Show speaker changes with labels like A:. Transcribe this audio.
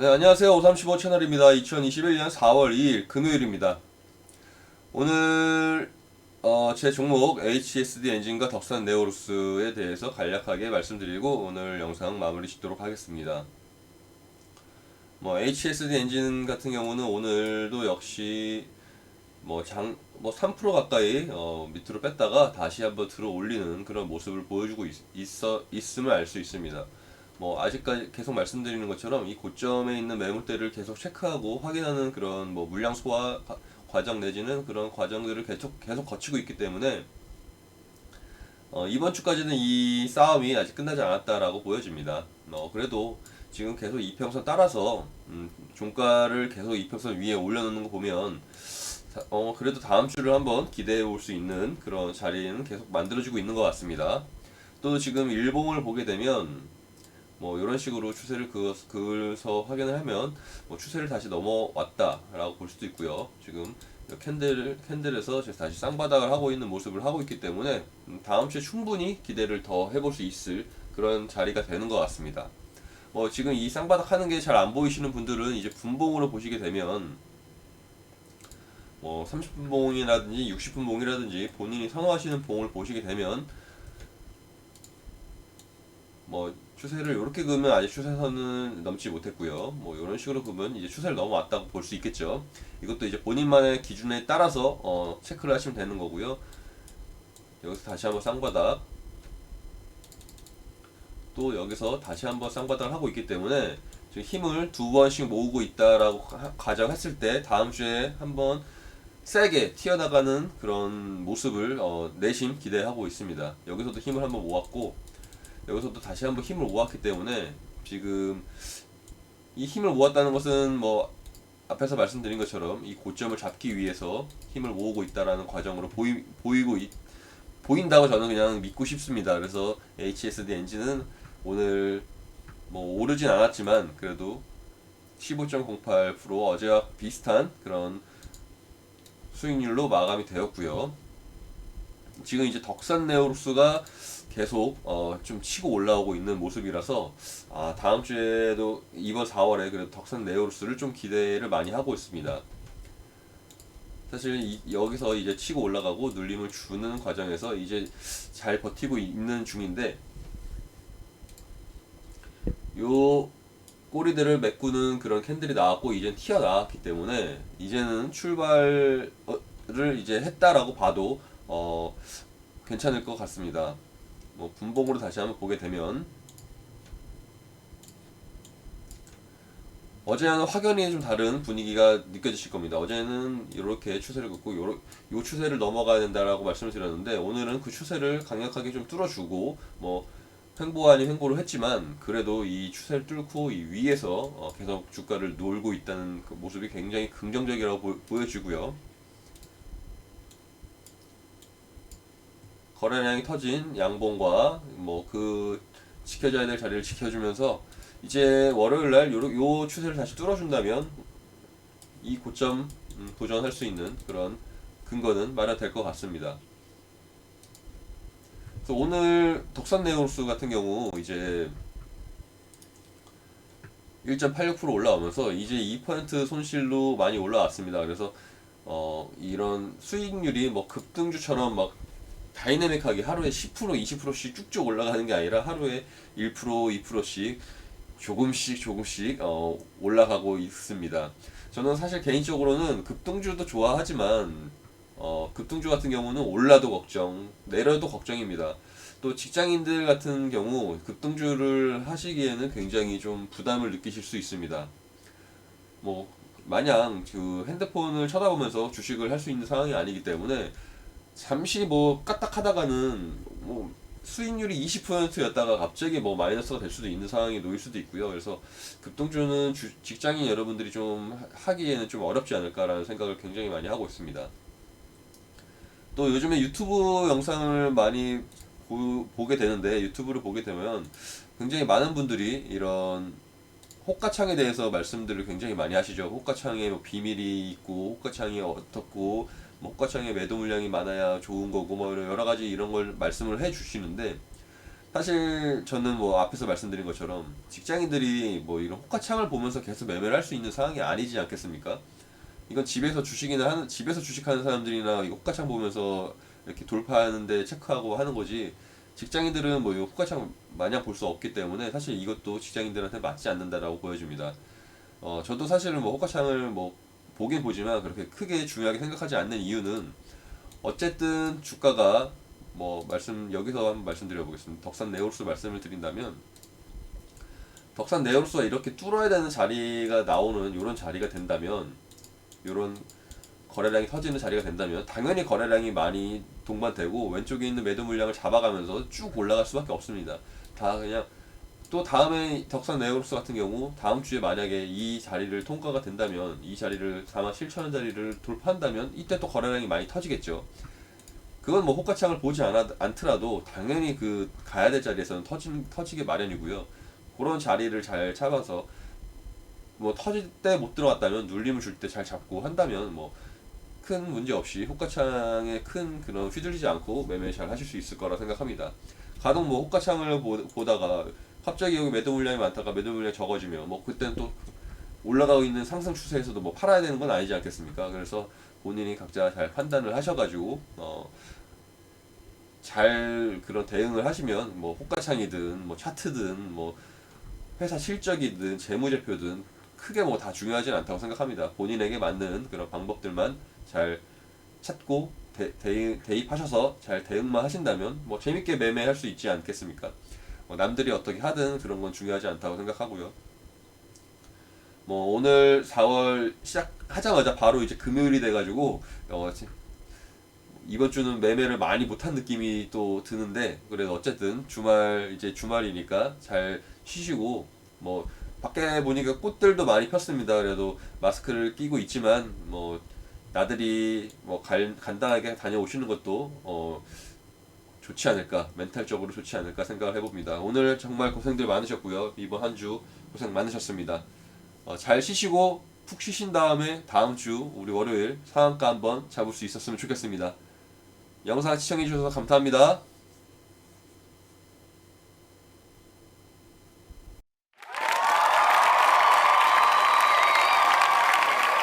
A: 네, 안녕하세요. 535 채널입니다. 2021년 4월 2일 금요일입니다. 오늘 어, 제 종목 HSD 엔진과 덕산 네오루스에 대해서 간략하게 말씀드리고 오늘 영상 마무리 짓도록 하겠습니다. 뭐 HSD 엔진 같은 경우는 오늘도 역시 뭐장뭐3% 가까이 어, 밑으로 뺐다가 다시 한번 들어 올리는 그런 모습을 보여주고 있, 있어 있음을 알 수 있습니다. 뭐 아직까지 계속 말씀드리는 것처럼 이 고점에 있는 매물대를 계속 체크하고 확인하는 그런 뭐 물량 소화 과- 과정 내지는 그런 과정들을 계속 계속 거치고 있기 때문에 어, 이번 주까지는 이 싸움이 아직 끝나지 않았다라고 보여집니다. 어, 그래도 지금 계속 이평선 따라서 음, 종가를 계속 이평선 위에 올려놓는 거 보면 자, 어, 그래도 다음 주를 한번 기대해 볼 수 있는 그런 자리는 계속 만들어지고 있는 것 같습니다. 또 지금 일봉을 보게 되면 뭐 이런 식으로 추세를 그, 그어서 확인을 하면 뭐 추세를 다시 넘어왔다라고 볼 수도 있고요. 지금 캔들 캔들에서 다시 쌍바닥을 하고 있는 모습을 하고 있기 때문에 음, 다음 주에 충분히 기대를 더 해볼 수 있을 그런 자리가 되는 것 같습니다. 뭐 지금 이 쌍바닥 하는 게 잘 안 보이시는 분들은 이제 분봉으로 보시게 되면 뭐 30분 봉이라든지 60분 봉이라든지 본인이 선호하시는 봉을 보시게 되면 뭐 추세를 이렇게 그으면 아직 추세선은 넘지 못했고요. 뭐 이런 식으로 그으면 이제 추세를 넘어왔다고 볼 수 있겠죠. 이것도 이제 본인만의 기준에 따라서 어, 체크를 하시면 되는 거고요. 여기서 다시 한번 쌍바닥 또 여기서 다시 한번 쌍바닥을 하고 있기 때문에 지금 힘을 두 번씩 모으고 있다라고 가- 가정했을 때 다음 주에 한번 세게 튀어나가는 그런 모습을 어, 내심 기대하고 있습니다. 여기서도 힘을 한번 모았고 여기서도 다시 한번 힘을 모았기 때문에 지금 이 힘을 모았다는 것은 뭐 앞에서 말씀드린 것처럼 이 고점을 잡기 위해서 힘을 모으고 있다라는 과정으로 보이, 보이고 있, 보인다고 저는 그냥 믿고 싶습니다. 그래서 HSD 엔진은 오늘 뭐 오르진 않았지만 그래도 15.08% 어제와 비슷한 그런 수익률로 마감이 되었고요. 지금 이제 덕산 네오루스가 계속 어, 좀 치고 올라오고 있는 모습이라서 아, 다음 주에도 이번 4월에 그래도 덕산 네오루스를 좀 기대를 많이 하고 있습니다. 사실 이- 여기서 이제 치고 올라가고 눌림을 주는 과정에서 이제 잘 버티고 있는 중인데 요 꼬리들을 메꾸는 그런 캔들이 나왔고 이젠 튀어 나왔기 때문에 이제는 출발을 이제 했다라고 봐도 어 괜찮을 것 같습니다. 뭐 분봉으로 다시 한번 보게 되면 어제와는 확연히 좀 다른 분위기가 느껴지실 겁니다. 어제는 이렇게 추세를 긋고 요러, 요 추세를 넘어가야 된다라고 말씀을 드렸는데 오늘은 그 추세를 강력하게 좀 뚫어주고 뭐 횡보 아닌 횡보를 했지만 그래도 이 추세를 뚫고 이 위에서 어, 계속 주가를 놀고 있다는 그 모습이 굉장히 긍정적이라고 보, 보여지고요. 거래량이 터진 양봉과 뭐 그 지켜줘야 될 자리를 지켜주면서 이제 월요일 날 요, 요 추세를 다시 뚫어준다면 이 고점 음, 도전할 수 있는 그런 근거는 마련될 것 같습니다. 그래서 오늘 독산 네오스 같은 경우 이제 1.86% 올라오면서 이제 2% 손실로 많이 올라왔습니다. 그래서 어 이런 수익률이 뭐 급등주처럼 막 다이내믹하게 하루에 10% 20%씩 쭉쭉 올라가는 게 아니라 하루에 1% 2%씩 조금씩 조금씩 어 올라가고 있습니다. 저는 사실 개인적으로는 급등주도 좋아하지만 어 급등주 같은 경우는 올라도 걱정, 내려도 걱정입니다. 또 직장인들 같은 경우 급등주를 하시기에는 굉장히 좀 부담을 느끼실 수 있습니다. 뭐 마냥 그 핸드폰을 쳐다보면서 주식을 할 수 있는 상황이 아니기 때문에 잠시 뭐 까딱하다가는 뭐 수익률이 20%였다가 갑자기 뭐 마이너스가 될 수도 있는 상황에 놓일 수도 있고요. 그래서 급등주는 주, 직장인 여러분들이 좀 하- 하기에는 좀 어렵지 않을까라는 생각을 굉장히 많이 하고 있습니다. 또 요즘에 유튜브 영상을 많이 보, 게 되는데 유튜브를 보게 되면 굉장히 많은 분들이 이런 호가창에 대해서 말씀들을 굉장히 많이 하시죠. 호가창에 뭐 비밀이 있고 호가창이 어떻고 뭐 호가창에 매도 물량이 많아야 좋은 거고 뭐 여러 가지 이런 걸 말씀을 해 주시는데 사실 저는 뭐 앞에서 말씀드린 것처럼 직장인들이 뭐 이런 호가창을 보면서 계속 매매를 할 수 있는 상황이 아니지 않겠습니까? 이건 집에서 주식이나 하는 집에서 주식하는 사람들이나 이 호가창 보면서 이렇게 돌파하는데 체크하고 하는 거지 직장인들은 뭐이 호가창 마냥 볼 수 없기 때문에 사실 이것도 직장인들한테 맞지 않는다라고 보여집니다. 어 저도 사실은 뭐 호가창을 뭐 보긴 보지만 그렇게 크게 중요하게 생각하지 않는 이유는 어쨌든 주가가 뭐 말씀 여기서 한번 말씀드려 보겠습니다. 덕산 네오르스 말씀을 드린다면 덕산 네오르스가 이렇게 뚫어야 되는 자리가 나오는 이런 자리가 된다면 이런 거래량이 터지는 자리가 된다면 당연히 거래량이 많이 동반되고 왼쪽에 있는 매도 물량을 잡아가면서 쭉 올라갈 수밖에 없습니다. 다 그냥 또 다음에 덕산 네오르스 같은 경우 다음 주에 만약에 이 자리를 통과가 된다면 이 자리를 4만 7천 원 자리를 돌파한다면 이때 또 거래량이 많이 터지겠죠. 그건 뭐 호가창을 보지 않아, 않더라도 당연히 그 가야 될 자리에서는 터진, 터지게 마련이고요. 그런 자리를 잘 잡아서 뭐 터질 때 못 들어갔다면 눌림을 줄 때 잘 잡고 한다면 뭐 큰 문제 없이 호가창에 큰 그런 휘둘리지 않고 매매 잘 하실 수 있을 거라 생각합니다. 간혹 뭐 호가창을 보, 보다가 갑자기 여기 매도 물량이 많다가 매도 물량이 적어지면 뭐 그때는 또 올라가고 있는 상승 추세에서도 뭐 팔아야 되는 건 아니지 않겠습니까? 그래서 본인이 각자 잘 판단을 하셔가지고 어, 잘 그런 대응을 하시면 뭐 호가창이든 뭐 차트든 뭐 회사 실적이든 재무제표든 크게 뭐 다 중요하진 않다고 생각합니다. 본인에게 맞는 그런 방법들만 잘 찾고 대, 대응, 대입하셔서 잘 대응만 하신다면 뭐 재밌게 매매할 수 있지 않겠습니까? 뭐 남들이 어떻게 하든 그런 건 중요하지 않다고 생각하고요. 뭐 오늘 4월 시작하자마자 바로 이제 금요일이 돼가지고 어, 지- 이번 주는 매매를 많이 못한 느낌이 또 드는데 그래도 어쨌든 주말 이제 주말이니까 잘 쉬시고 뭐 밖에 보니까 꽃들도 많이 폈습니다. 그래도 마스크를 끼고 있지만 뭐 나들이 뭐 갈, 간단하게 다녀오시는 것도 어 좋지 않을까 멘탈적으로 좋지 않을까 생각을 해봅니다. 오늘 정말 고생들 많으셨고요. 이번 한 주 고생 많으셨습니다. 어, 잘 쉬시고 푹 쉬신 다음에 다음 주 우리 월요일 상한가 한번 잡을 수 있었으면 좋겠습니다. 영상 시청해 주셔서 감사합니다.